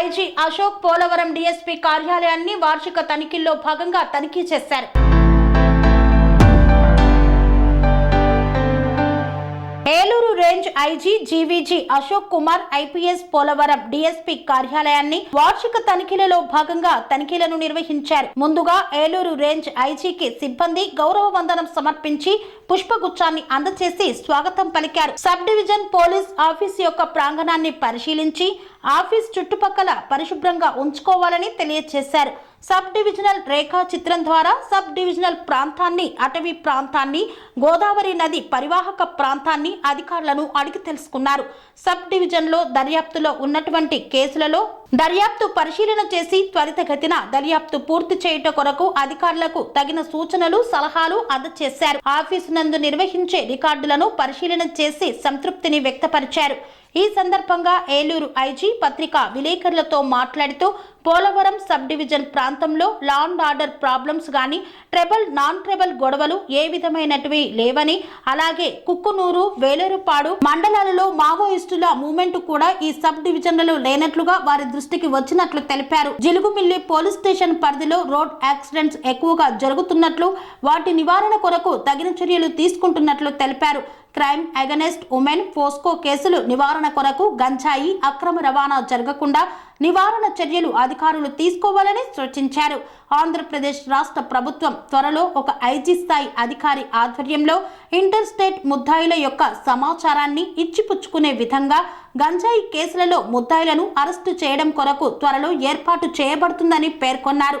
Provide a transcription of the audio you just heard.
IG Ashok Polavaram DSP కార్యాలయాన్ని వార్షిక తనిఖీల్లో భాగంగా తనిఖీ చేశారు. IG GVG Ashok Kumar IPS Polavaram DSP కార్యాలయాన్ని వార్షిక తనిఖీలలో భాగంగా తనిఖీలను నిర్వహించారు. ముందుగా ఏలూరు రేంజ్ ఐజీకి సిబ్బంది గౌరవ వందనం సమర్పించి పుష్పగుచ్చాన్ని అందజేసి స్వాగతం పలికారు. సబ్ డివిజన్ పోలీస్ ఆఫీస్ యొక్క ప్రాంగణాన్ని పరిశీలించి ఆఫీస్ చుట్టుపక్కల పరిశుభ్రంగా ఉంచుకోవాలని తెలియజేశారు. సబ్ డివిజనల్ రేఖా చిత్రం ద్వారా సబ్ డివిజనల్ ప్రాంతాన్ని అటవీ ప్రాంతాన్ని గోదావరి నది పరివాహక ప్రాంతాన్ని అధికారులను అడిగి తెలుసుకున్నారు. సబ్ డివిజన్లో దర్యాప్తులో ఉన్నటువంటి కేసులలో దర్యాప్తు పరిశీలన చేసి త్వరితగతిన దర్యాప్తు పూర్తి చేయుట కొరకు అధికారులకు తగిన సూచనలు సలహాలు అందజేశారు. ఆఫీసు నందు నిర్వహించే రికార్డులను పరిశీలన చేసి సంతృప్తిని వ్యక్తపరిచారు. ఈ సందర్భంగా ఏలూరు ఐజీ పత్రిక విలేకరులతో మాట్లాడుతూ పోలవరం సబ్ డివిజన్ ప్రాంతంలో లా అండ్ ఆర్డర్ ప్రాబ్లమ్స్ కానీ ట్రెబల్ నాన్ ట్రెబల్ గొడవలు ఏ విధమైనటివి లేవని అలాగే కుక్కునూరు వేలేరుపాడు మండలాలలో మావోయిస్టుల మూమెంట్ కూడా ఈ సబ్ డివిజన్లలో లేనట్లుగా వారి దృష్టికి వచ్చినట్లు తెలిపారు. జిలుగుమిల్లి పోలీస్ స్టేషన్ పరిధిలో రోడ్ యాక్సిడెంట్స్ ఎక్కువగా జరుగుతున్నట్లు వాటి నివారణ కొరకు తగిన చర్యలు తీసుకుంటున్నట్లు తెలిపారు. క్రైమ్ అగనెస్ట్ ఉమెన్ ఫోస్కో కేసులు నివారణ కొరకు గంజాయి అక్రమ రవాణా జరగకుండా నివారణ చర్యలు అధికారులు తీసుకోవాలని సూచించారు. ఆంధ్రప్రదేశ్ రాష్ట్ర ప్రభుత్వం త్వరలో ఒక ఐజీ స్థాయి అధికారి ఆధ్వర్యంలో ఇంటర్ స్టేట్ ముద్దాయిల యొక్క సమాచారాన్ని ఇచ్చిపుచ్చుకునే విధంగా గంజాయి కేసులలో ముద్దాయిలను అరెస్టు చేయడం కొరకు త్వరలో ఏర్పాటు చేయబడుతుందని పేర్కొన్నారు.